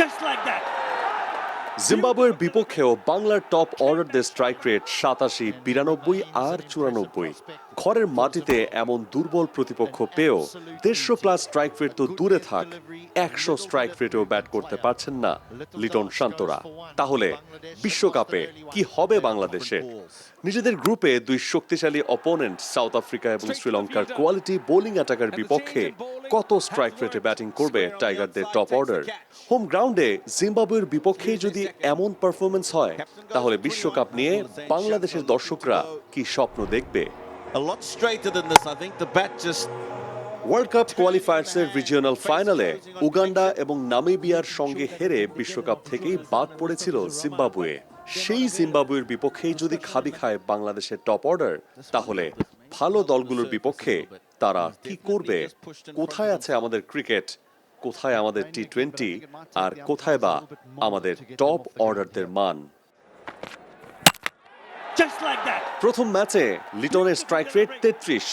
Just like that. জিম্বাবুয়ের বিপক্ষেও বাংলার top অর্ডারদের strike rate সাতাশি, বিরানব্বই আর চুরানব্বই। ঘরের মাটিতে এমন দুর্বল প্রতিপক্ষ পেয়েও দেড়শো প্লাস স্ট্রাইক রেট তো দূরে থাক, একশো স্ট্রাইক রেটেও ব্যাট করতে পারছেন না লিটন শান্তরা। তাহলে বিশ্বকাপে কি হবে বাংলাদেশে? নিজেদের গ্রুপে দুই শক্তিশালী অপোনেন্ট সাউথ আফ্রিকা এবং শ্রীলঙ্কার কোয়ালিটি বোলিং অ্যাটাকার বিপক্ষে কত স্ট্রাইক রেটে ব্যাটিং করবে টাইগারদের টপ অর্ডার হোম গ্রাউন্ডে জিম্বাবুয়ের বিপক্ষে যদি এমন পারফরমেন্স হয় তাহলে বিশ্বকাপ নিয়ে বাংলাদেশের দর্শকরা কি স্বপ্ন দেখবে? ওয়ার্ল্ড কাপ কোয়ালিফায়ার্সের রিজিওনাল ফাইনালে উগান্ডা এবং নামিবিয়ার সঙ্গে হেরে বিশ্বকাপ থেকেই বাদ পড়েছিল জিম্বাবুয়ে সেই জিম্বাবুয়ের বিপক্ষেই যদি খাবি খায় বাংলাদেশের টপ অর্ডার তাহলে ভালো দলগুলোর বিপক্ষে তারা কি করবে? কোথায় আছে আমাদের ক্রিকেট? কোথায় আমাদের টি টোয়েন্টি আর কোথায় বা আমাদের টপ অর্ডারদের মান. প্রথম ম্যাচে লিটনের স্ট্রাইক রেট তেত্রিশ।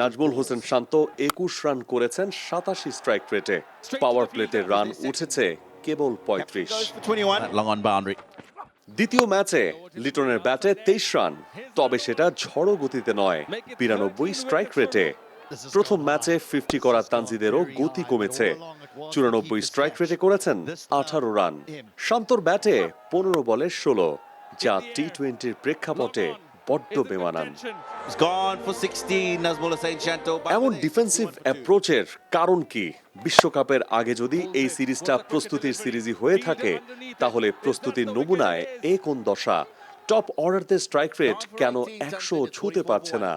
নাজমুল হোসেন শান্ত একুশ রান করেছেন সাতাশি স্ট্রাইক রেটে পাওয়ার প্লেটের রান উঠেছে কেবল পঁয়ত্রিশ। Goes for 21. That long on boundary. দ্বিতীয় ম্যাচে লিটনের ব্যাটে তেইশ রান তবে সেটা ঝড়ো গতিতে নয় বিরানব্বই স্ট্রাইক রেটে প্রথম ম্যাচে ফিফটি করা তানজিদেরও গতি কমেছে চুরানব্বই স্ট্রাইক রেটে করেছেন আঠারো রান শান্তর ব্যাটে পনেরো বলে ষোলো, যা টি টোয়েন্টির প্রেক্ষাপটে বড্ড বেমানান He's gone for 16. Nazmul Hussain Shanto. এমন ডিফেন্সিভ অ্যাপ্রোচের কারণ কি বিশ্বকাপের আগে যদি এই সিরিজটা প্রস্তুতির সিরিজই হয়ে থাকে, তাহলে প্রস্তুতির নমুনায় এ কোন দশা টপ অর্ডারদের স্ট্রাইক রেট কেন একশো ছুঁতে পারছে না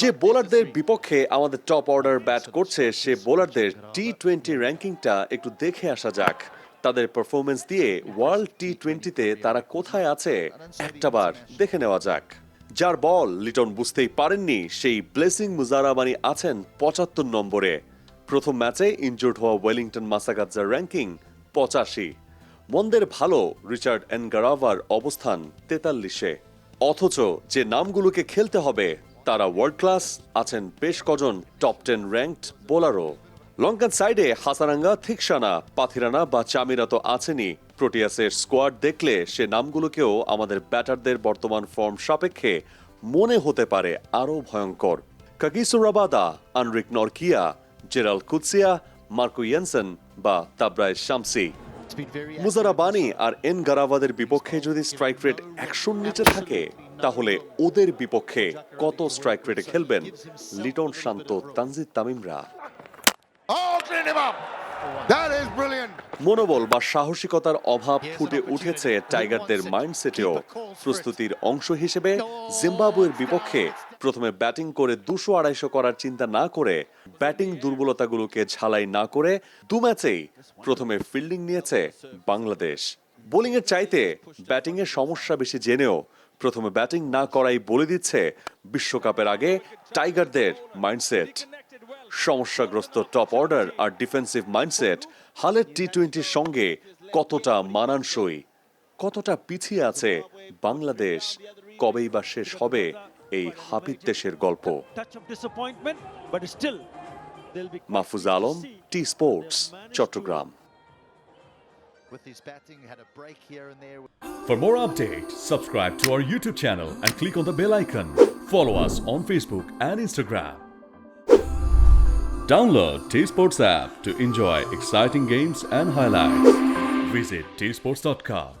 যে বোলারদের বিপক্ষে আমাদের টপ অর্ডার ব্যাট করছে সে বোলারদের টি টোয়েন্টি র্যাঙ্কিংটা একটু দেখে আসা যাক। তাদের পারফরমেন্স দিয়ে ওয়ার্ল্ড টি টোয়েন্টিতে তারা কোথায় আছে একটাবার দেখে নেওয়া যাক। যার বল লিটন বুঝতেই পারেননি সেই ব্লেসিং মুজারাবানি আছেন পঁচাত্তর নম্বরে। প্রথম ম্যাচে ইনজুর্ড হওয়া ওয়েলিংটন মাসাগাজ্জার র্যাঙ্কিং পঁচাশি। মন্দের ভালো রিচার্ড এনগারাভার অবস্থান তেতাল্লিশে। অথচ যে নামগুলোকে খেলতে হবে, তারা ওয়ার্ল্ড ক্লাস আছেন বেশ কজন টপ টেন র্যাঙ্কড বোলারও লঙ্কান সাইডে হাসারাঙ্গা, থিকসানা, পাথিরানা বা চামিরা তো আছেনই। প্রোটিয়াসের স্কোয়াড দেখলে সে নামগুলোকেও আমাদের ব্যাটারদের বর্তমান ফর্ম সাপেক্ষে মনে হতে পারে আরও ভয়ঙ্কর। Kagiso Rabada Anrich Nortje, Gerald Coetzee, Marco Jansen বা তাবরায় শামসি। মুজারাবানি আর এন গারাবাদের বিপক্ষে যদি স্ট্রাইক রেট একশোর নিচে থাকে, তাহলে ওদের বিপক্ষে কত স্ট্রাইক রেটে খেলবেন লিটন শান্ত, তানজিদ তামিমরা. মনোবল বা সাহসিকতার অভাব ফুটে উঠেছে টাইগারদের মাইন্ডসেটেও প্রস্তুতির অংশ হিসেবে জিম্বাবুয়ের বিপক্ষে প্রথমে ব্যাটিং করে দুশো আড়াইশো করার চিন্তা না করে ব্যাটিং দুর্বলতাগুলোকে ঝালাই না করে দু ম্যাচেই প্রথমে ফিল্ডিং নিয়েছে বাংলাদেশ। বোলিংয়ের চাইতে ব্যাটিংয়ের সমস্যা বেশি জেনেও প্রথমে ব্যাটিং না করাই বলে দিচ্ছে বিশ্বকাপের আগে টাইগারদের মাইন্ডসেট। সমস্যাগ্রস্ত টপ অর্ডার আর ডিফেন্সিভ মাইন্ডসেট হালের টি টোয়েন্টির সঙ্গে কতটা মানানসই, কতটা পিছিয়ে আছে বাংলাদেশ, কবেই বা শেষ হবে এই হাপিত দেশের গল্প Touch of disappointment, but still they'll be. Mahfuz Alam T Sports Chittagong With his batting, had a break here and there. For more updates, subscribe to our YouTube channel and click on the bell icon. Follow us on Facebook and Instagram. Download T Sports app to enjoy exciting games and highlights. Visit tsports.com.